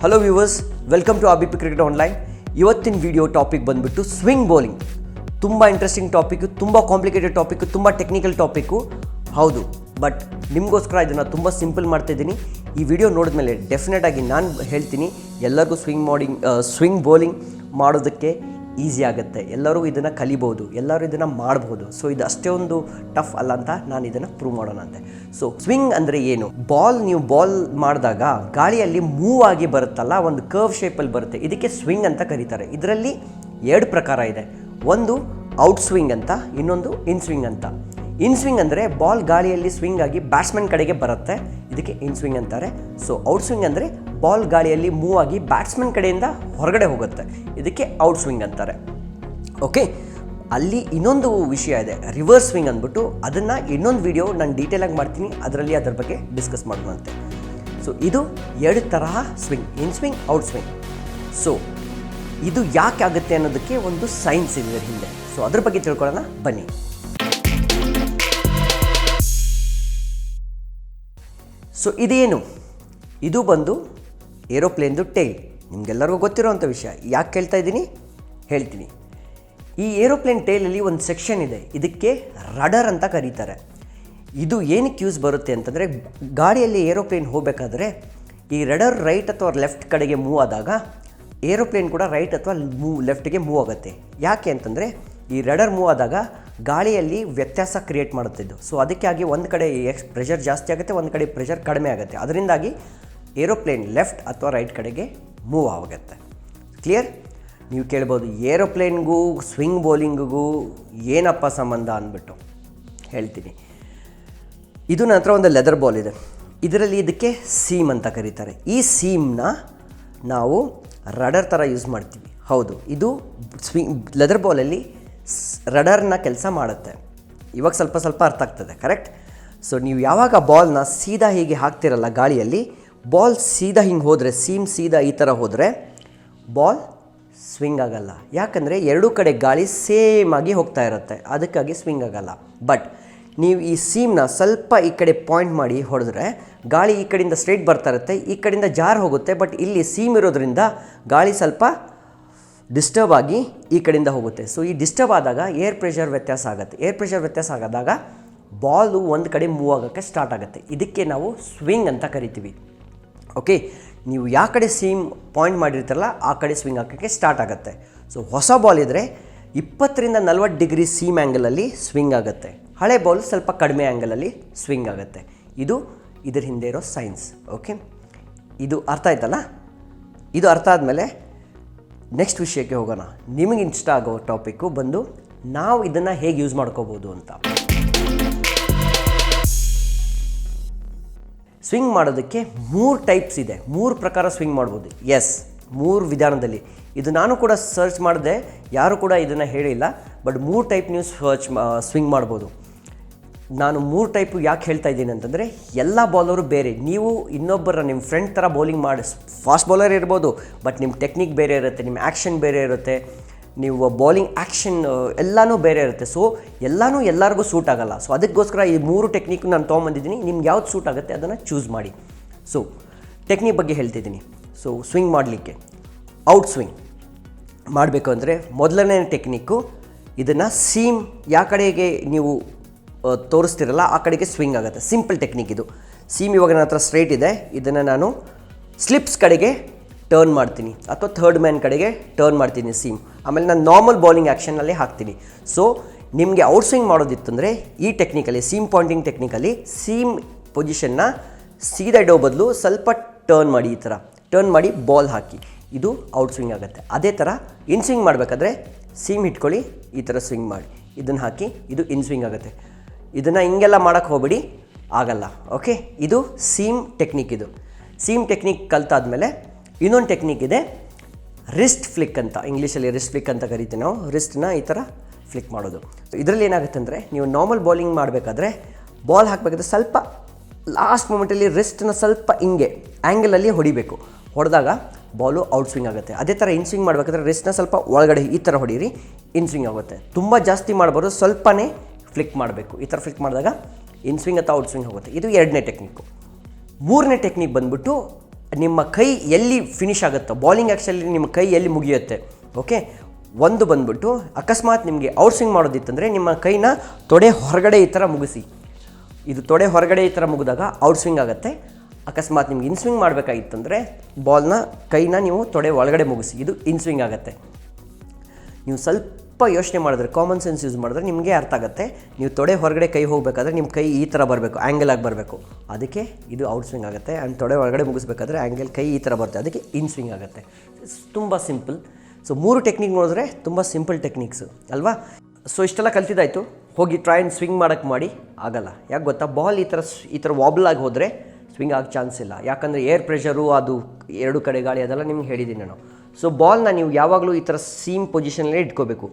Hello viewers welcome to R B P cricket online ಇವತ್ತಿನ video topic ಬಂದುಬಿಟ್ಟು swing bowling ತುಂಬ interesting topic ತುಂಬ complicated topic ತುಂಬ technical topic ಹೌದು but ನಿಮಗೋಸ್ಕರ ಇದನ್ನು ತುಂಬ ಸಿಂಪಲ್ ಮಾಡ್ತಾಯಿದ್ದೀನಿ ಈ ವಿಡಿಯೋ ಡೆಫಿನೆಟ್ ಆಗಿ ನಾನು ಹೇಳ್ತೀನಿ, ಎಲ್ಲರಿಗೂ ಸ್ವಿಂಗ್ ಮಾಡಿಂಗ್ ಸ್ವಿಂಗ್ ಬೌಲಿಂಗ್ ಮಾಡೋದಕ್ಕೆ ಈಸಿ ಆಗುತ್ತೆ. ಎಲ್ಲರೂ ಇದನ್ನು ಕಲಿಬೋದು, ಎಲ್ಲರೂ ಇದನ್ನು ಮಾಡ್ಬೋದು. ಸೊ ಇದು ಅಷ್ಟೇ ಒಂದು ಟಫ್ ಅಲ್ಲ ಅಂತ ನಾನು ಇದನ್ನು ಪ್ರೂವ್ ಮಾಡೋಣ ಅಂತೆ ಸೊ ಸ್ವಿಂಗ್ ಅಂದರೆ ಏನು? ಬಾಲ್ ನೀವು ಬಾಲ್ ಮಾಡಿದಾಗ ಗಾಳಿಯಲ್ಲಿ ಮೂವ್ ಆಗಿ ಬರುತ್ತಲ್ಲ, ಒಂದು ಕರ್ವ್ ಶೇಪಲ್ಲಿ ಬರುತ್ತೆ. ಇದಕ್ಕೆ ಸ್ವಿಂಗ್ ಅಂತ ಕರೀತಾರೆ. ಇದರಲ್ಲಿ ಎರಡು ಪ್ರಕಾರ ಇದೆ. ಒಂದು ಔಟ್ ಸ್ವಿಂಗ್ ಅಂತ, ಇನ್ನೊಂದು ಇನ್ ಸ್ವಿಂಗ್ ಅಂತ. ಇನ್ ಸ್ವಿಂಗ್ ಅಂದರೆ ಬಾಲ್ ಗಾಳಿಯಲ್ಲಿ ಸ್ವಿಂಗ್ ಆಗಿ ಬ್ಯಾಟ್ಸ್ಮನ್ ಕಡೆಗೆ ಬರುತ್ತೆ. ಇದಕ್ಕೆ ಇನ್ ಸ್ವಿಂಗ್ ಅಂತಾರೆ. ಸೊ ಔಟ್ ಸ್ವಿಂಗ್ ಅಂದರೆ ಬಾಲ್ ಗಾಳಿಯಲ್ಲಿ ಮೂವ್ ಆಗಿ ಬ್ಯಾಟ್ಸ್ಮನ್ ಕಡೆಯಿಂದ ಹೊರಗಡೆ ಹೋಗುತ್ತೆ. ಇದಕ್ಕೆ ಔಟ್ ಸ್ವಿಂಗ್ ಅಂತಾರೆ. ಓಕೆ ಅಲ್ಲಿ ಇನ್ನೊಂದು ವಿಷಯ ಇದೆ. ರಿವರ್ಸ್ ಸ್ವಿಂಗ್ ಅಂದ್ಬಿಟ್ಟು ಅದನ್ನು ಇನ್ನೊಂದು ವಿಡಿಯೋ ನಾನು ಡೀಟೇಲಾಗಿ ಮಾಡ್ತೀನಿ. ಅದರಲ್ಲಿ ಅದರ ಬಗ್ಗೆ ಡಿಸ್ಕಸ್ ಮಾಡೋಣಂತೆ. ಸೊ ಇದು ಎರಡು ತರಹ swing in swing out swing so ಇದು ಯಾಕೆ ಆಗುತ್ತೆ ಅನ್ನೋದಕ್ಕೆ ಒಂದು ಸೈನ್ಸ್ ಇದೆ ಹಿಂದೆ. ಸೊ ಅದ್ರ ಬಗ್ಗೆ ತಿಳ್ಕೊಳ್ಳೋಣ. ಬನ್ನಿ. ಸೊ ಇದೇನು? ಇದು ಬಂದು ಏರೋಪ್ಲೇನ್ದು ಟೈಲ್ ನಿಮಗೆಲ್ಲರಿಗೂ ಗೊತ್ತಿರೋವಂಥ ವಿಷಯ. ಯಾಕೆ ಕೇಳ್ತಾ ಇದ್ದೀನಿ? ಹೇಳ್ತೀನಿ. ಈ ಏರೋಪ್ಲೇನ್ ಟೈಲಲ್ಲಿ ಒಂದು ಸೆಕ್ಷನ್ ಇದೆ. ಇದಕ್ಕೆ ರಡರ್ ಅಂತ ಕರೀತಾರೆ. ಇದು ಏನಕ್ಕೆ ಯೂಸ್ ಬರುತ್ತೆ ಅಂತಂದರೆ, ಗಾಡಿಯಲ್ಲಿ ಏರೋಪ್ಲೇನ್ ಹೋಗಬೇಕಾದ್ರೆ, ಈ ರಡರ್ ರೈಟ್ ಅಥವಾ ಲೆಫ್ಟ್ ಕಡೆಗೆ ಮೂವ್ ಆದಾಗ, ಏರೋಪ್ಲೇನ್ ಕೂಡ ರೈಟ್ ಅಥವಾ ಮೂವ್ ಲೆಫ್ಟ್ಗೆ ಮೂವ್ ಆಗುತ್ತೆ. ಯಾಕೆ ಅಂತಂದರೆ, ಈ ರಡರ್ ಮೂವ್ ಆದಾಗ ಗಾಳಿಯಲ್ಲಿ ವ್ಯತ್ಯಾಸ ಕ್ರಿಯೇಟ್ ಮಾಡುತ್ತಿದ್ದು ಸೊ ಅದಕ್ಕಾಗಿ ಒಂದು ಕಡೆ ಎಕ್ಸ್ ಪ್ರೆಷರ್ ಜಾಸ್ತಿ ಆಗುತ್ತೆ, ಒಂದು ಕಡೆ ಪ್ರೆಷರ್ ಕಡಿಮೆ ಆಗುತ್ತೆ. ಅದರಿಂದಾಗಿ ಏರೋಪ್ಲೇನ್ ಲೆಫ್ಟ್ ಅಥವಾ ರೈಟ್ ಕಡೆಗೆ ಮೂವ್ ಆಗುತ್ತೆ ಕ್ಲಿಯರ್? ನೀವು ಕೇಳ್ಬೋದು, ಏರೋಪ್ಲೇನ್ಗೂ, ಸ್ವಿಂಗ್ ಬೌಲಿಂಗಿಗೂ ಏನಪ್ಪ ಸಂಬಂಧ ಅಂದ್ಬಿಟ್ಟು ಹೇಳ್ತೀನಿ. ಇದು ನಂತರ ಒಂದು ಲೆದರ್ ಬಾಲ್ ಇದೆ. ಇದರಲ್ಲಿ ಇದಕ್ಕೆ ಸೀಮ್ ಅಂತ ಕರೀತಾರೆ. ಈ ಸೀಮ್ನ ನಾವು ರಡರ್ ಥರ ಯೂಸ್ ಮಾಡ್ತೀವಿ. ಹೌದು, ಇದು ಸ್ವಿಂಗ್ ಲೆದರ್ ಬಾಲಲ್ಲಿ ರಡರ್ನ ಕೆಲಸ ಮಾಡುತ್ತೆ. ಇವಾಗ ಸ್ವಲ್ಪ ಸ್ವಲ್ಪ ಅರ್ಥ ಆಗ್ತದೆ, ಕರೆಕ್ಟ್? ಸೊ, ನೀವು ಯಾವಾಗ ಬಾಲ್ನ ಸೀದಾ ಹೀಗೆ ಹಾಕ್ತಿರಲ್ಲ ಗಾಳಿಯಲ್ಲಿ ಬಾಲ್ ಸೀದಾ ಹಿಂಗೆ ಹೋದರೆ, ಸೀಮ್ ಸೀದಾ ಈ ಥರ ಹೋದರೆ, ಬಾಲ್ ಸ್ವಿಂಗ್ ಆಗಲ್ಲ. ಯಾಕಂದರೆ ಎರಡೂ ಕಡೆ ಗಾಳಿ ಸೇಮ್ ಆಗಿ ಹೋಗ್ತಾ ಇರುತ್ತೆ. ಅದಕ್ಕಾಗಿ ಸ್ವಿಂಗ್ ಆಗಲ್ಲ. ಬಟ್ ನೀವು ಈ ಸೀಮ್ನ ಸ್ವಲ್ಪ ಈ ಕಡೆ ಪಾಯಿಂಟ್ ಮಾಡಿ ಹೊಡೆದ್ರೆ ಗಾಳಿ ಈ ಕಡೆಯಿಂದ ಸ್ಟ್ರೈಟ್ ಬರ್ತಾ ಇರುತ್ತೆ, ಈ ಕಡೆಯಿಂದ ಜಾರ್ ಹೋಗುತ್ತೆ, ಬಟ್ ಇಲ್ಲಿ ಸೀಮ್ ಇರೋದ್ರಿಂದ ಗಾಳಿ ಸ್ವಲ್ಪ ಡಿಸ್ಟರ್ಬ್ ಆಗಿ ಈ ಕಡೆಯಿಂದ ಹೋಗುತ್ತೆ. ಸೊ ಈ ಡಿಸ್ಟರ್ಬ್ ಆದಾಗ ಏರ್ ಪ್ರೆಷರ್ ವ್ಯತ್ಯಾಸ ಆಗುತ್ತೆ. ಏರ್ ಪ್ರೆಷರ್ ವ್ಯತ್ಯಾಸ ಆದಾಗ ಬಾಲು ಒಂದು ಕಡೆ ಮೂವ್ ಆಗೋಕ್ಕೆ ಸ್ಟಾರ್ಟ್ ಆಗುತ್ತೆ. ಇದಕ್ಕೆ ನಾವು ಸ್ವಿಂಗ್ ಅಂತ ಕರಿತೀವಿ. ಓಕೆ ನೀವು ಯಾವ ಕಡೆ ಸೀಮ್ ಪಾಯಿಂಟ್ ಮಾಡಿರ್ತಾರಲ್ಲ, ಆ ಕಡೆ ಸ್ವಿಂಗ್ ಹಾಕೋಕ್ಕೆ ಸ್ಟಾರ್ಟ್ ಆಗುತ್ತೆ. ಸೊ ಹೊಸ ಬಾಲ್ ಇದ್ದರೆ ಇಪ್ಪತ್ತರಿಂದ ನಲ್ವತ್ತು ಡಿಗ್ರಿ ಸೀಮ್ ಆ್ಯಂಗಲಲ್ಲಿ ಸ್ವಿಂಗ್ ಆಗುತ್ತೆ. ಹಳೆ ಬಾಲ್ ಸ್ವಲ್ಪ ಕಡಿಮೆ ಆ್ಯಂಗಲಲ್ಲಿ ಸ್ವಿಂಗ್ ಆಗುತ್ತೆ. ಇದು ಇದರ ಹಿಂದೆ ಇರೋ ಸೈನ್ಸ್ ಓಕೆ ಇದು ಅರ್ಥ ಆಯ್ತಲ್ಲ? ಇದು ಅರ್ಥ ಆದಮೇಲೆ ನೆಕ್ಸ್ಟ್ ವಿಷಯಕ್ಕೆ ಹೋಗೋಣ. ನಿಮಗೆ ಇಷ್ಟ ಆಗೋ ಟಾಪಿಕ್ಕು ಬಂದು ನಾವು ಇದನ್ನು ಹೇಗೆ ಯೂಸ್ ಮಾಡ್ಕೋಬೋದು ಅಂತ. ಸ್ವಿಂಗ್ ಮಾಡೋದಕ್ಕೆ ಮೂರು ಟೈಪ್ಸ್ ಇದೆ. ಮೂರು ಪ್ರಕಾರ ಸ್ವಿಂಗ್ ಮಾಡ್ಬೋದು. ಎಸ್ ಮೂರು ವಿಧಾನದಲ್ಲಿ. ಇದು ನಾನು ಕೂಡ ಸರ್ಚ್ ಮಾಡಿದೆ, ಯಾರು ಕೂಡ ಇದನ್ನು ಹೇಳಿಲ್ಲ ಬಟ್ ಮೂರು ಟೈಪ್ ನೀವು ಸರ್ಚ್ ಸ್ವಿಂಗ್ ಮಾಡ್ಬೋದು. ನಾನು ಮೂರು ಟೈಪ್ ಯಾಕೆ ಹೇಳ್ತಾ ಇದ್ದೀನಿ ಅಂತಂದರೆ, ಎಲ್ಲ ಬೌಲರು ಬೇರೆ. ನೀವು ಇನ್ನೊಬ್ಬರ ನಿಮ್ಮ ಫ್ರೆಂಡ್ ಥರ ಬೌಲಿಂಗ್ ಮಾಡಿ ಫಾಸ್ಟ್ ಬೌಲರ್ ಇರ್ಬೋದು ಬಟ್ ನಿಮ್ಮ ಟೆಕ್ನಿಕ್ ಬೇರೆ ಇರುತ್ತೆ ನಿಮ್ಮ ಆ್ಯಕ್ಷನ್ ಬೇರೆ ಇರುತ್ತೆ. ನೀವು ಬೌಲಿಂಗ್ ಆ್ಯಕ್ಷನ್ ಎಲ್ಲನೂ ಬೇರೆ ಇರುತ್ತೆ. ಸೊ ಎಲ್ಲನೂ ಎಲ್ಲರಿಗೂ ಸೂಟ್ ಆಗಲ್ಲ. ಸೊ ಅದಕ್ಕೋಸ್ಕರ ಈ ಮೂರು ಟೆಕ್ನಿಕ್ ನಾನು ತೊಗೊಂಬಂದಿದ್ದೀನಿ. ನಿಮ್ಗೆ ಯಾವ್ದು ಸೂಟ್ ಆಗುತ್ತೆ ಅದನ್ನು ಚೂಸ್ ಮಾಡಿ. ಸೊ ಟೆಕ್ನಿಕ್ ಬಗ್ಗೆ ಹೇಳ್ತಿದ್ದೀನಿ. ಸೊ ಸ್ವಿಂಗ್ ಮಾಡಲಿಕ್ಕೆ. ಔಟ್ ಸ್ವಿಂಗ್ ಮಾಡಬೇಕು ಅಂದರೆ ಮೊದಲನೇ ಟೆಕ್ನಿಕ್ಕು ಇದನ್ನು ಸೀಮ್ ಯಾವ ಕಡೆಗೆ ನೀವು ತೋರಿಸ್ತಿರಲ್ಲ ಆ ಕಡೆಗೆ ಸ್ವಿಂಗ್ ಆಗುತ್ತೆ. ಸಿಂಪಲ್ ಟೆಕ್ನಿಕ್ ಇದು. ಸೀಮ್ ಇವಾಗ ನನ್ನ ಹತ್ರ ಸ್ಟ್ರೈಟ್ ಇದೆ. ಇದನ್ನು ನಾನು ಸ್ಲಿಪ್ಸ್ ಕಡೆಗೆ ಟರ್ನ್ ಮಾಡ್ತೀನಿ. ಅಥವಾ ಥರ್ಡ್ ಮ್ಯಾನ್ ಕಡೆಗೆ ಟರ್ನ್ ಮಾಡ್ತೀನಿ ಸೀಮ್ ಆಮೇಲೆ ನಾನು ನಾರ್ಮಲ್ ಬೌಲಿಂಗ್ ಆ್ಯಕ್ಷನಲ್ಲಿ ಹಾಕ್ತೀನಿ. ಸೊ ನಿಮಗೆ ಔಟ್ ಸ್ವಿಂಗ್ ಮಾಡೋದಿತ್ತಂದರೆ ಈ technically seam pointing technically seam ಪೊಸಿಷನ್ನ ಸೀದಾ ಇಡೋ ಬದಲು ಸ್ವಲ್ಪ ಟರ್ನ್ ಮಾಡಿ ಈ ಥರ ಟರ್ನ್ ಮಾಡಿ ಬಾಲ್ ಹಾಕಿ. ಇದು ಔಟ್ ಸ್ವಿಂಗ್ ಆಗುತ್ತೆ. ಅದೇ ಥರ ಇನ್ ಸ್ವಿಂಗ್ ಮಾಡಬೇಕಾದ್ರೆ ಸೀಮ್ ಇಟ್ಕೊಳ್ಳಿ, ಈ ಥರ ಸ್ವಿಂಗ್ ಮಾಡಿ. ಇದನ್ನು ಹಾಕಿ ಇದು ಇನ್ ಸ್ವಿಂಗ್ ಆಗುತ್ತೆ. ಇದನ್ನು ಹಿಂಗೆಲ್ಲ ಮಾಡೋಕ್ಕೆ ಹೋಗ್ಬಿಡಿ. ಆಗಲ್ಲ. ಓಕೆ ಇದು ಸೀಮ್ ಟೆಕ್ನಿಕ್ ಇದು. ಸೀಮ್ ಟೆಕ್ನಿಕ್ ಕಲ್ತಾದ್ಮೇಲೆ ಇನ್ನೊಂದು ಟೆಕ್ನಿಕ್ ಇದೆ. ರಿಸ್ಟ್ ಫ್ಲಿಕ್ ಅಂತ, ಇಂಗ್ಲೀಷಲ್ಲಿ ರಿಸ್ಟ್ ಫ್ಲಿಕ್ ಅಂತ ಕರಿತೀವಿ ನಾವು. ರಿಸ್ಟ್ನ ಈ ಥರ ಫ್ಲಿಕ್ ಮಾಡೋದು. ಇದರಲ್ಲಿ ಏನಾಗುತ್ತೆ ಅಂದರೆ ನೀವು ನಾರ್ಮಲ್ ಬೌಲಿಂಗ್ ಮಾಡಬೇಕಾದ್ರೆ ಬಾಲ್ ಹಾಕಬೇಕಾದ್ರೆ ಸ್ವಲ್ಪ ಲಾಸ್ಟ್ ಮೂಮೆಂಟಲ್ಲಿ ರಿಸ್ಟ್ನ ಸ್ವಲ್ಪ ಹಿಂಗೆ ಆ್ಯಂಗಲಲ್ಲಿ ಹೊಡಿಬೇಕು. ಹೊಡೆದಾಗ ಬಾಲು ಔಟ್ ಸ್ವಿಂಗ್ ಆಗುತ್ತೆ. ಅದೇ ಥರ ಇನ್ ಸ್ವಿಂಗ್ ಮಾಡಬೇಕಾದ್ರೆ ರಿಸ್ಟ್ನ ಸ್ವಲ್ಪ ಒಳಗಡೆ ಈ ಥರ ಹೊಡೀರಿ ಇನ್ ಸ್ವಿಂಗ್ ಆಗುತ್ತೆ. ತುಂಬ ಜಾಸ್ತಿ ಮಾಡಬಾರ್ದು, ಸ್ವಲ್ಪನೇ ಫ್ಲಿಕ್ ಮಾಡಬೇಕು. ಈ ಥರ ಫ್ಲಿಕ್ ಮಾಡಿದಾಗ ಇನ್ ಸ್ವಿಂಗ್ ಅಥವಾ ಔಟ್ ಸ್ವಿಂಗ್ ಹೋಗುತ್ತೆ. ಇದು ಎರಡನೇ ಟೆಕ್ನಿಕ್ಕು ಮೂರನೇ ಟೆಕ್ನಿಕ್ ಬಂದ್ಬಿಟ್ಟು ನಿಮ್ಮ ಕೈ ಎಲ್ಲಿ ಫಿನಿಶ್ ಆಗುತ್ತೋ ಬಾಲಿಂಗ್ ಆ್ಯಕ್ಷನಲ್ಲಿ ನಿಮ್ಮ ಕೈ ಎಲ್ಲಿ ಮುಗಿಯುತ್ತೆ ಓಕೆ ಒಂದು ಬಂದ್ಬಿಟ್ಟು ಅಕಸ್ಮಾತ್ ನಿಮಗೆ ಔಟ್ ಸ್ವಿಂಗ್ ಮಾಡೋದಿತ್ತಂದರೆ ನಿಮ್ಮ ಕೈನ ತೊಡೆ ಹೊರಗಡೆ ಈ ಥರ ಮುಗಿಸಿ. ಇದು ತೊಡೆ ಹೊರಗಡೆ ಈ ಥರ ಮುಗಿದಾಗ ಔಟ್ ಸ್ವಿಂಗ್ ಆಗುತ್ತೆ. ಅಕಸ್ಮಾತ್ ನಿಮ್ಗೆ ಇನ್ಸ್ವಿಂಗ್ ಮಾಡಬೇಕಾಗಿತ್ತಂದರೆ ಬಾಲ್ನ ಕೈನ ನೀವು ತೊಡೆ ಒಳಗಡೆ ಮುಗಿಸಿ, ಇದು ಇನ್ಸ್ವಿಂಗ್ ಆಗುತ್ತೆ. ನೀವು ಸ್ವಲ್ಪ ಯೋಚನೆ ಮಾಡಿದ್ರೆ ಕಾಮನ್ ಸೆನ್ಸ್ ಯೂಸ್ ಮಾಡಿದ್ರೆ ನಿಮಗೆ ಅರ್ಥ ಆಗುತ್ತೆ. ನೀವು ತೊಡೆ ಹೊರಗಡೆ ಕೈ ಹೋಗಬೇಕಾದ್ರೆ ನಿಮ್ಮ ಕೈ ಈ ಥರ ಬರಬೇಕು ಆ್ಯಂಗಲ್ ಆಗಿ ಬರಬೇಕು. ಅದಕ್ಕೆ ಇದು ಔಟ್ ಸ್ವಿಂಗ್ ಆಗುತ್ತೆ ಆ್ಯಂಡ್ ತೊಡೆ ಒಳಗಡೆ ಮುಗಿಸ್ಬೇಕಾದ್ರೆ ಆ್ಯಂಗಲ್ ಕೈ ಈ ಥರ ಬರುತ್ತೆ, ಅದಕ್ಕೆ ಇನ್ ಸ್ವಿಂಗ್ ಆಗುತ್ತೆ. ತುಂಬ ಸಿಂಪಲ್ ಸೊ ಮೂರು ಟೆಕ್ನಿಕ್ ನೋಡಿದ್ರೆ ತುಂಬ ಸಿಂಪಲ್ ಟೆಕ್ನಿಕ್ಸು ಅಲ್ವಾ? ಸೊ ಇಷ್ಟೆಲ್ಲ ಕಲ್ತಿದ್ದಾಯಿತು. ಹೋಗಿ ಟ್ರೈ ಆ್ಯಂಡ್ ಸ್ವಿಂಗ್ ಮಾಡೋಕ್ಕೆ ಮಾಡಿ, ಆಗಲ್ಲ. ಯಾಕೆ ಗೊತ್ತಾ? ಬಾಲ್ ಈ ಥರ ಈ ಥರ ವಾಬಲ್ ಆಗಿ ಹೋದರೆ ಸ್ವಿಂಗ್ ಆಗೋ ಚಾನ್ಸ್ ಇಲ್ಲ. ಯಾಕಂದರೆ ಏರ್ ಪ್ರೆಷರು ಅದು ಎರಡು ಕಡೆ ಗಾಳಿ ಅದೆಲ್ಲ ನಿಮ್ಗೆ ಹೇಳಿದ್ದೀನಿ ನಾನು. ಸೊ ಬಾಲ್ನ ನೀವು ಯಾವಾಗಲೂ ಈ ಥರ ಸೀಮ್ ಪೊಸಿಷನಲ್ಲೇ ಇಟ್ಕೋಬೇಕು.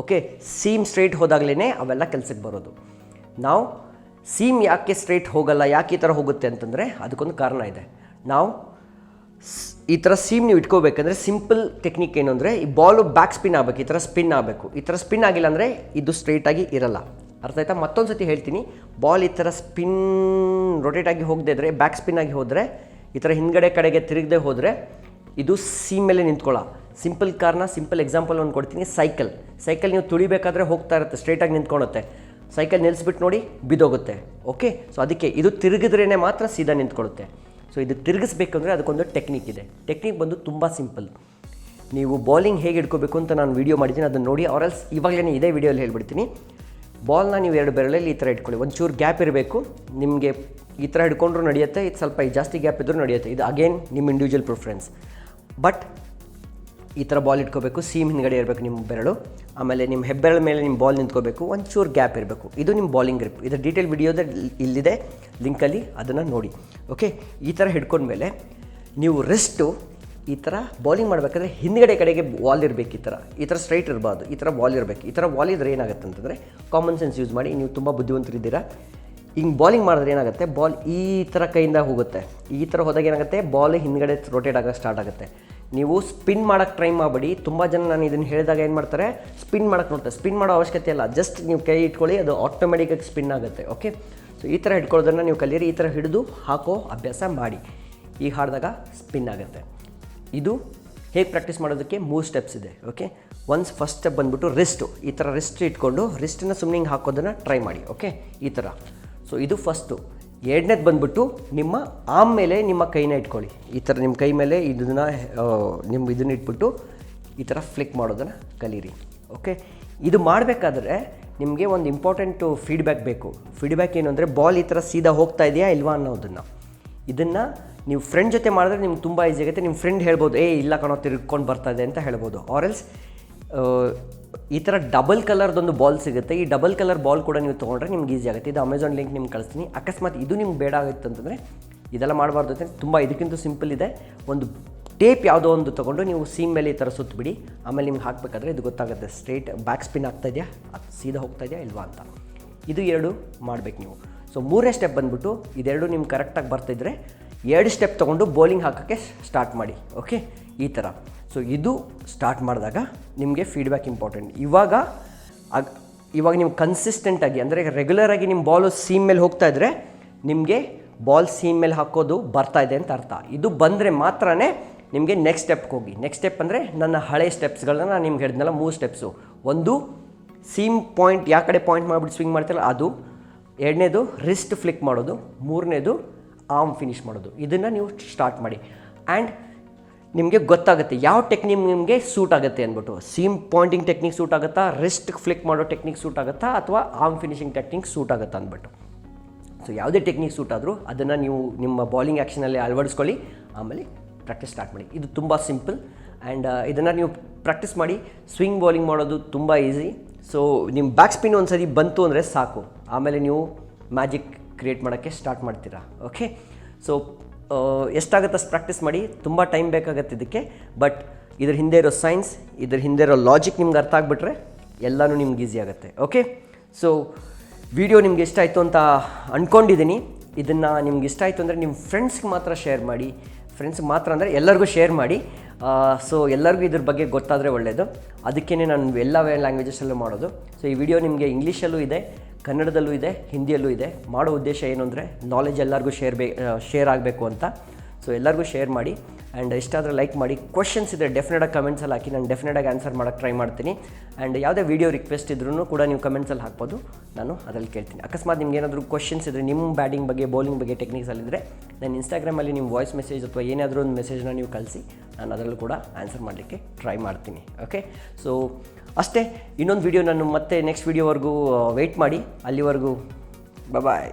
ಓಕೆ ಸೀಮ್ ಸ್ಟ್ರೈಟ್ ಹೋದಾಗಲೇ ಅವೆಲ್ಲ ಕೆಲಸಕ್ಕೆ ಬರೋದು. ನಾವು ಸೀಮ್ ಯಾಕೆ ಸ್ಟ್ರೈಟ್ ಹೋಗಲ್ಲ, ಯಾಕೆ ಈ ಥರ ಹೋಗುತ್ತೆ ಅಂತಂದರೆ ಅದಕ್ಕೊಂದು ಕಾರಣ ಇದೆ. ನಾವು ಈ ಥರ ಸೀಮ್ ನೀವು ಇಟ್ಕೋಬೇಕಂದ್ರೆ ಸಿಂಪಲ್ ಟೆಕ್ನಿಕ್ ಏನು ಅಂದರೆ ಈ ಬಾಲು ಬ್ಯಾಕ್ ಸ್ಪಿನ್ ಆಗಬೇಕು, ಈ ಥರ ಸ್ಪಿನ್ ಆಗಬೇಕು. ಈ ಥರ ಸ್ಪಿನ್ ಆಗಿಲ್ಲ ಅಂದರೆ ಇದು ಸ್ಟ್ರೈಟಾಗಿ ಇರಲ್ಲ. ಅರ್ಥ ಆಯ್ತಾ? ಮತ್ತೊಂದು ಸತಿ ಹೇಳ್ತೀನಿ. ಬಾಲ್ ಈ ಥರ ಸ್ಪಿನ್ ರೊಟೇಟ್ ಆಗಿ ಹೋಗದೇ ಇದ್ದರೆ ಬ್ಯಾಕ್ ಸ್ಪಿನ್ ಆಗಿ ಹೋದರೆ, ಈ ಥರ ಹಿಂದ್ಗಡೆ ಕಡೆಗೆ ತಿರುಗದೆ ಹೋದರೆ ಇದು ಸಿ ಮೇಲೆ ನಿಂತ್ಕೊಳ್ಳೋ. ಸಿಂಪಲ್ ಕಾರಣ ಸಿಂಪಲ್ ಎಕ್ಸಾಂಪಲ್ ಒಂದು ಕೊಡ್ತೀನಿ. ಸೈಕಲ್ ಸೈಕಲ್ ನೀವು ತುಳಿಬೇಕಾದ್ರೆ ಹೋಗ್ತಾ ಇರುತ್ತೆ ಸ್ಟ್ರೈಟಾಗಿ ನಿಂತ್ಕೊಳುತ್ತೆ ಸೈಕಲ್ ನಿಲ್ಲಿಸ್ಬಿಟ್ಟು ನೋಡಿ ಬಿದ್ದೋಗುತ್ತೆ. ಓಕೆ ಸೊ ಅದಕ್ಕೆ ಇದು ತಿರುಗಿದ್ರೇ ಮಾತ್ರ ಸೀದಾ ನಿಂತ್ಕೊಳ್ಳುತ್ತೆ. ಸೊ ಇದು ತಿರುಗಿಸ್ಬೇಕಂದ್ರೆ ಅದಕ್ಕೊಂದು ಟೆಕ್ನಿಕ್ ಇದೆ. ಟೆಕ್ನಿಕ್ ಬಂದು ತುಂಬ ಸಿಂಪಲ್ ನೀವು ಬೌಲಿಂಗ್ ಹೇಗೆ ಇಟ್ಕೋಬೇಕು ಅಂತ ನಾನು ವೀಡಿಯೋ ಮಾಡಿದ್ದೀನಿ, ಅದನ್ನು ನೋಡಿ ಅವರಲ್ಸ್ ಇವಾಗಲೇ ಇದೇ ವೀಡಿಯೋಲಿ ಹೇಳ್ಬಿಡ್ತೀನಿ. ಬಾಲ್ನ ನೀವು ಎರಡು ಬೆರಳಲ್ಲಿ ಈ ಥರ ಇಟ್ಕೊಳ್ಳಿ. ಒಂಚೂರು ಗ್ಯಾಪ್ ಇರಬೇಕು. ನಿಮಗೆ ಈ ಥರ ಹಿಡ್ಕೊಂಡ್ರೂ ನಡೆಯುತ್ತೆ, ಇದು ಸ್ವಲ್ಪ ಜಾಸ್ತಿ ಗ್ಯಾಪ್ ಇದ್ದರೂ ನಡೆಯುತ್ತೆ. ಇದು ಅಗೇನ್ ನಿಮ್ಮ ಇಂಡಿವಿಜುವಲ್ ಪ್ರಿಫರೆನ್ಸ್ ಬಟ್ ಈ ಥರ ಬಾಲ್ ಇಟ್ಕೋಬೇಕು ಸೀಮ್ ಹಿಂದ್ಗಡೆ ಇರಬೇಕು ನಿಮ್ಮ ಬೆರಳು. ಆಮೇಲೆ ನಿಮ್ಮ ಹೆಬ್ಬೆರಳ ಮೇಲೆ ನಿಮ್ಮ ಬಾಲ್ ನಿಂತ್ಕೋಬೇಕು, ಒಂಚೂರು ಗ್ಯಾಪ್ ಇರಬೇಕು. ಇದು ನಿಮ್ಮ ಬಾಲಿಂಗ್ ಗ್ರಿಪ್ ಇದು ಡೀಟೇಲ್ ವಿಡಿಯೋದ ಇಲ್ಲಿದೆ ಲಿಂಕಲ್ಲಿ ಅದನ್ನು ನೋಡಿ. ಓಕೆ ಈ ಥರ ಹಿಡ್ಕೊಂಡ್ಮೇಲೆ ನೀವು ರೆಸ್ಟು ಈ ಥರ ಬೌಲಿಂಗ್ ಮಾಡಬೇಕಾದ್ರೆ ಹಿಂದ್ಗಡೆ ಕಡೆಗೆ ವಾಲ್ ಇರಬೇಕು ಈ ಥರ ಈ ಥರ ಸ್ಟ್ರೈಟ್ ಇರಬಾರ್ದು. ಈ ಥರ ವಾಲ್ ಇರಬೇಕು. ಈ ಥರ ವಾಲ್ ಇದ್ರೆ ಏನಾಗುತ್ತೆ ಅಂತಂದರೆ ಕಾಮನ್ ಸೆನ್ಸ್ ಯೂಸ್ ಮಾಡಿ ನೀವು ತುಂಬ ಬುದ್ಧಿವಂತರಿದ್ದೀರಾ. ಹಿಂಗೆ ಬಾಲಿಂಗ್ ಮಾಡಿದ್ರೆ ಏನಾಗುತ್ತೆ? ಬಾಲ್ ಈ ಥರ ಕೈಯಿಂದ ಹೋಗುತ್ತೆ. ಈ ಥರ ಹೋದಾಗ ಏನಾಗುತ್ತೆ? ಬಾಲ್ ಹಿಂದ್ಗಡೆ ರೊಟೇಟ್ ಆಗೋಕ್ಕೆ ಸ್ಟಾರ್ಟ್ ಆಗುತ್ತೆ. ನೀವು ಸ್ಪಿನ್ ಮಾಡೋಕ್ಕೆ ಟ್ರೈ ಮಾಡಬೇಡಿ. ತುಂಬ ಜನ ನಾನು ಇದನ್ನು ಹೇಳಿದಾಗ ಏನು ಮಾಡ್ತಾರೆ? ಸ್ಪಿನ್ ಮಾಡೋಕ್ಕೆ ನೋಡ್ತಾರೆ. ಸ್ಪಿನ್ ಮಾಡೋ ಅವಶ್ಯಕತೆ ಇಲ್ಲ. ಜಸ್ಟ್ ನೀವು ಕೈ ಇಟ್ಕೊಳ್ಳಿ, ಅದು ಆಟೋಮೆಟಿಕಾಗಿ ಸ್ಪಿನ್ ಆಗುತ್ತೆ ಓಕೆ ಸೊ ಈ ಥರ ಹಿಡ್ಕೊಳ್ಳೋದನ್ನು ನೀವು ಕಲಿಯಿರಿ. ಈ ಥರ ಹಿಡಿದು ಹಾಕೋ ಅಭ್ಯಾಸ ಮಾಡಿ. ಈಗ ಹಾಡಿದಾಗ ಸ್ಪಿನ್ ಆಗುತ್ತೆ. ಇದು ಹೇಗೆ ಪ್ರಾಕ್ಟೀಸ್ ಮಾಡೋದಕ್ಕೆ ಮೂರು ಸ್ಟೆಪ್ಸ್ ಇದೆ ಓಕೆ ಒನ್ಸ್ ಫಸ್ಟ್ ಸ್ಟೆಪ್ ಬಂದ್ಬಿಟ್ಟು ರಿಸ್ಟು ಈ ಥರ ರಿಸ್ಟ್ ಇಟ್ಕೊಂಡು ರಿಸ್ಟನ್ನು ಸುಮ್ಮನೆ ಹಿಂಗೆ ಹಾಕೋದನ್ನು ಟ್ರೈ ಮಾಡಿ ಓಕೆ ಈ ಥರ ಸೊ ಇದು ಫಸ್ಟು ಎರಡನೇದು ಬಂದ್ಬಿಟ್ಟು ನಿಮ್ಮ ಆಮ್ ಮೇಲೆ ನಿಮ್ಮ ಕೈನ ಇಟ್ಕೊಳ್ಳಿ. ಈ ಥರ ನಿಮ್ಮ ಕೈ ಮೇಲೆ ಇದನ್ನು ನಿಮ್ಮ ಇದನ್ನ ಇಟ್ಬಿಟ್ಟು ಈ ಥರ ಫ್ಲಿಕ್ ಮಾಡೋದನ್ನು ಕಲೀರಿ. ಓಕೆ? ಇದು ಮಾಡಬೇಕಾದ್ರೆ ನಿಮಗೆ ಒಂದು ಇಂಪಾರ್ಟೆಂಟು ಫೀಡ್ಬ್ಯಾಕ್ ಬೇಕು. ಫೀಡ್ಬ್ಯಾಕ್ ಏನು ಅಂದರೆ ಬಾಲ್ ಈ ಥರ ಸೀದಾ ಹೋಗ್ತಾ ಇದೆಯಾ ಇಲ್ವಾ ಅನ್ನೋದನ್ನು. ಇದನ್ನು ನೀವು ಫ್ರೆಂಡ್ ಜೊತೆ ಮಾಡಿದ್ರೆ ನಿಮ್ಗೆ ತುಂಬ ಈಸಿ ಆಗುತ್ತೆ. ನಿಮ್ಮ ಫ್ರೆಂಡ್ ಹೇಳ್ಬೋದು, ಏ, ಇಲ್ಲ ಕಣೋ ತಿರ್ಕೊಂಡು ಬರ್ತಾ ಇದೆ ಅಂತ ಹೇಳ್ಬೋದು. ಆರೆಲ್ಸ್ ಈ ಥರ ಡಬಲ್ ಕಲರ್ದೊಂದು ಬಾಲ್ ಸಿಗುತ್ತೆ. ಈ ಡಬಲ್ ಕಲರ್ ಬಾಲ್ ಕೂಡ ನೀವು ತೊಗೊಂಡ್ರೆ ನಿಮ್ಗೆ ಈಸಿ ಆಗುತ್ತೆ. ಇದು ಅಮೆಝಾನ್ ಲಿಂಕ್ ನಿಮ್ಗೆ ಕಳಿಸ್ತೀನಿ. ಅಕಸ್ಮಾತ್ ಇದು ನಿಮ್ಗೆ ಬೇಡ ಆಗುತ್ತೆ ಅಂತಂದರೆ ಇದೆಲ್ಲ ಮಾಡಬಾರ್ದು ಅಂತ ತುಂಬ ಇದಕ್ಕಿಂತ ಸಿಂಪಲ್ ಇದೆ. ಒಂದು ಟೇಪ್ ಯಾವುದೋ ಒಂದು ತೊಗೊಂಡು ನೀವು ಸೀಮ್ ಮೇಲೆ ಈ ಥರ ಸುತ್ತಬಿಡಿ ಆಮೇಲೆ ನಿಮ್ಗೆ ಹಾಕಬೇಕಾದ್ರೆ ಇದು ಗೊತ್ತಾಗುತ್ತೆ. ಸ್ಟ್ರೈಟ್ ಬ್ಯಾಕ್ ಸ್ಪಿನ್ ಆಗ್ತಾ ಇದೆಯಾ? ಅದು ಸೀದಾ ಹೋಗ್ತಾ ಇದೆಯಾ? ಇಲ್ವಾ ಅಂತ. ಇದು ಎರಡು ಮಾಡಬೇಕು ನೀವು. ಸೊ ಮೂರನೇ ಸ್ಟೆಪ್ ಬಂದ್ಬಿಟ್ಟು ಇದೆರಡು ನಿಮ್ಗೆ ಕರೆಕ್ಟಾಗಿ ಬರ್ತಿದ್ರೆ ಎರಡು ಸ್ಟೆಪ್ ತೊಗೊಂಡು ಬೌಲಿಂಗ್ ಹಾಕೋಕ್ಕೆ ಸ್ಟಾರ್ಟ್ ಮಾಡಿ. ಓಕೆ ಈ ಥರ. ಸೊ ಇದು ಸ್ಟಾರ್ಟ್ ಮಾಡಿದಾಗ ನಿಮಗೆ ಫೀಡ್ಬ್ಯಾಕ್ ಇಂಪಾರ್ಟೆಂಟ್ ಇವಾಗ ಅಗ್, ಇವಾಗ ನೀವು ಕನ್ಸಿಸ್ಟೆಂಟಾಗಿ ಅಂದರೆ ರೆಗ್ಯುಲರಾಗಿ ನಿಮ್ಮ ಬಾಲು ಸೀಮ್ ಮೇಲೆ ಹೋಗ್ತಾ ಇದ್ದರೆ ನಿಮಗೆ ಬಾಲ್ ಸೀಮ್ ಮೇಲೆ ಹಾಕೋದು ಬರ್ತಾ ಇದೆ ಅಂತ ಅರ್ಥ. ಇದು ಬಂದರೆ ಮಾತ್ರನೇ ನಿಮಗೆ ನೆಕ್ಸ್ಟ್ ಸ್ಟೆಪ್ಗೆ ಹೋಗಿ. ನೆಕ್ಸ್ಟ್ ಸ್ಟೆಪ್ ಅಂದರೆ ನನ್ನ ಹಳೆ ಸ್ಟೆಪ್ಸ್ಗಳನ್ನ ನಾನು ನಿಮ್ಗೆ ಹೇಳಿದ್ನಲ್ಲ, ಮೂರು ಸ್ಟೆಪ್ಸು ಒಂದು ಸೀಮ್ ಪಾಯಿಂಟ್ ಯಾವ ಕಡೆ ಪಾಯಿಂಟ್ ಮಾಡಿಬಿಟ್ಟು ಸ್ವಿಂಗ್ ಮಾಡ್ತಾರಲ್ಲ, ಅದು. ಎರಡನೇದು ರಿಸ್ಟ್ ಫ್ಲಿಕ್ ಮಾಡೋದು. ಮೂರನೇದು ಆರ್ಮ್ ಫಿನಿಷ್ ಮಾಡೋದು. ಇದನ್ನು ನೀವು ಸ್ಟಾರ್ಟ್ ಮಾಡಿ. ಆ್ಯಂಡ್ ನಿಮಗೆ ಗೊತ್ತಾಗುತ್ತೆ. ಯಾವ ಟೆಕ್ನಿಕ್ ನಿಮಗೆ ಸೂಟ್ ಆಗುತ್ತೆ ಅಂದ್ಬಿಟ್ಟು. ಸೀಮ್ ಪಾಯಿಂಟಿಂಗ್ ಟೆಕ್ನಿಕ್ ಸೂಟ್ ಆಗುತ್ತಾ? ರಿಸ್ಟ್ ಫ್ಲಿಕ್ ಮಾಡೋ ಟೆಕ್ನಿಕ್ ಸೂಟ್ ಆಗುತ್ತಾ? ಅಥವಾ ಆರ್ಮ್ ಫಿನಿಷಿಂಗ್ ಟೆಕ್ನಿಕ್ ಸೂಟ್ ಆಗುತ್ತಾ ಅಂದ್ಬಿಟ್ಟು. ಸೊ ಯಾವುದೇ ಟೆಕ್ನಿಕ್ ಸೂಟ್ ಆದರೂ ಅದನ್ನು ನೀವು ನಿಮ್ಮ ಬಾಲಿಂಗ್ ಆ್ಯಕ್ಷನಲ್ಲಿ ಅಳವಡಿಸ್ಕೊಳ್ಳಿ. ಆಮೇಲೆ ಪ್ರಾಕ್ಟೀಸ್ ಸ್ಟಾರ್ಟ್ ಮಾಡಿ. ಇದು ತುಂಬ ಸಿಂಪಲ್ ಆ್ಯಂಡ್ ಇದನ್ನು ನೀವು ಪ್ರಾಕ್ಟೀಸ್ ಮಾಡಿ. ಸ್ವಿಂಗ್ ಬೌಲಿಂಗ್ ಮಾಡೋದು ತುಂಬ ಈಸಿ ಸೊ ನಿಮ್ಮ ಬ್ಯಾಕ್ ಸ್ಪಿನ್ ಒಂದು ಬಂತು ಅಂದರೆ ಸಾಕು. ಆಮೇಲೆ ನೀವು ಮ್ಯಾಜಿಕ್ ಕ್ರಿಯೇಟ್ ಮಾಡೋಕ್ಕೆ ಸ್ಟಾರ್ಟ್ ಮಾಡ್ತೀರಾ. ಓಕೆ ಸೊ ಎಷ್ಟಾಗುತ್ತೆ ಅಷ್ಟು ಪ್ರಾಕ್ಟೀಸ್ ಮಾಡಿ ತುಂಬ ಟೈಮ್ ಬೇಕಾಗತ್ತೆ ಇದಕ್ಕೆ. ಬಟ್ ಇದ್ರ ಹಿಂದೆ ಇರೋ ಸೈನ್ಸ್ ಇದ್ರ ಹಿಂದೆ ಇರೋ ಲಾಜಿಕ್ ನಿಮ್ಗೆ ಅರ್ಥ ಆಗಿಬಿಟ್ರೆ ಎಲ್ಲನೂ ನಿಮ್ಗೆ ಈಸಿ ಆಗುತ್ತೆ. ಓಕೆ ಸೊ ವಿಡಿಯೋ ನಿಮ್ಗೆ ಇಷ್ಟ ಆಯಿತು ಅಂತ ಅಂದ್ಕೊಂಡಿದ್ದೀನಿ ಇದನ್ನು ನಿಮ್ಗೆ ಇಷ್ಟ ಆಯಿತು ಅಂದರೆ ನಿಮ್ಮ ಫ್ರೆಂಡ್ಸ್ಗೆ ಮಾತ್ರ ಶೇರ್ ಮಾಡಿ ಫ್ರೆಂಡ್ಸ್ಗೆ ಮಾತ್ರ ಅಂದರೆ ಎಲ್ಲರಿಗೂ ಶೇರ್ ಮಾಡಿ. ಸೊ ಎಲ್ಲರಿಗೂ ಇದ್ರ ಬಗ್ಗೆ ಗೊತ್ತಾದರೆ ಒಳ್ಳೆಯದು ಅದಕ್ಕೇ ನಾನು ಎಲ್ಲ ಲ್ಯಾಂಗ್ವೇಜಸಲ್ಲೂ ಮಾಡೋದು. ಸೊ ಈ ವಿಡಿಯೋ ನಿಮಗೆ ಇಂಗ್ಲೀಷಲ್ಲೂ ಇದೆ. ಕನ್ನಡದಲ್ಲೂ ಇದೆ, ಹಿಂದಿಯಲ್ಲೂ ಇದೆ. ಮಾಡೋ ಉದ್ದೇಶ ಏನು ಅಂದರೆ ನಾಲೆಜ್ ಎಲ್ಲರಿಗೂ ಶೇರ್ ಬೇ ಶೇರ್ ಆಗಬೇಕು ಅಂತ ಸೊ ಎಲ್ಲರಿಗೂ ಶೇರ್ ಮಾಡಿ ಆ್ಯಂಡ್ ಇಷ್ಟಾದರೆ ಲೈಕ್ ಮಾಡಿ. ಕ್ವಶನ್ಸ್ ಇದ್ದರೆ ಡೆಫಿನೆಟಾಗಿ ಕಮೆಂಟ್ಸಲ್ಲಿ ಹಾಕಿ, ನಾನು ಡೆಫಿನೆಟಾಗಿ ಆನ್ಸರ್ ಮಾಡೋಕ್ಕೆ ಟ್ರೈ ಮಾಡ್ತೀನಿ. ಆ್ಯಂಡ್ ಯಾವುದೇ ವೀಡಿಯೋ ರಿಕ್ವೆಸ್ಟ್ ಇದ್ರೂ ಕೂಡ ನೀವು ಕಮೆಂಟ್ಸಲ್ಲಿ ಹಾಕ್ಬೋದು. ನಾನು ಅದರಲ್ಲಿ ಕೇಳ್ತೀನಿ. ಅಕಸ್ಮಾತ್ ನಿಮ್ಗೆ ಏನಾದರೂ ಕ್ವಶನ್ಸ್ ಇದ್ದರೆ ನಿಮ್ಮ ಬ್ಯಾಟಿಂಗ್ ಬಗ್ಗೆ ಬೌಲಿಂಗ್ ಬಗ್ಗೆ ಟೆಕ್ನಿಕ್ಸಲ್ಲಿದ್ದರೆ ನಾನು ಇನ್ಸ್ಟಾಗ್ರಾಮಲ್ಲಿ ನಿಮ್ಮ ವಾಯ್ಸ್ ಮೆಸೇಜ್ ಅಥವಾ ಏನಾದರೂ ಒಂದು ಮೆಸೇಜ್ನ ನೀವು ಕಳಿಸಿ, ನಾನು ಅದರಲ್ಲೂ ಕೂಡ ಆನ್ಸರ್ ಮಾಡಲಿಕ್ಕೆ ಟ್ರೈ ಮಾಡ್ತೀನಿ. ಓಕೆ ಸೊ ಅಷ್ಟೇ. ಇನ್ನೊಂದು ವೀಡಿಯೋ ನಾನು ಮತ್ತೆ ನೆಕ್ಸ್ಟ್ ವೀಡಿಯೋವರೆಗೂ ವೆಯ್ಟ್ ಮಾಡಿ. ಅಲ್ಲಿವರೆಗೂ ಬಾಯ್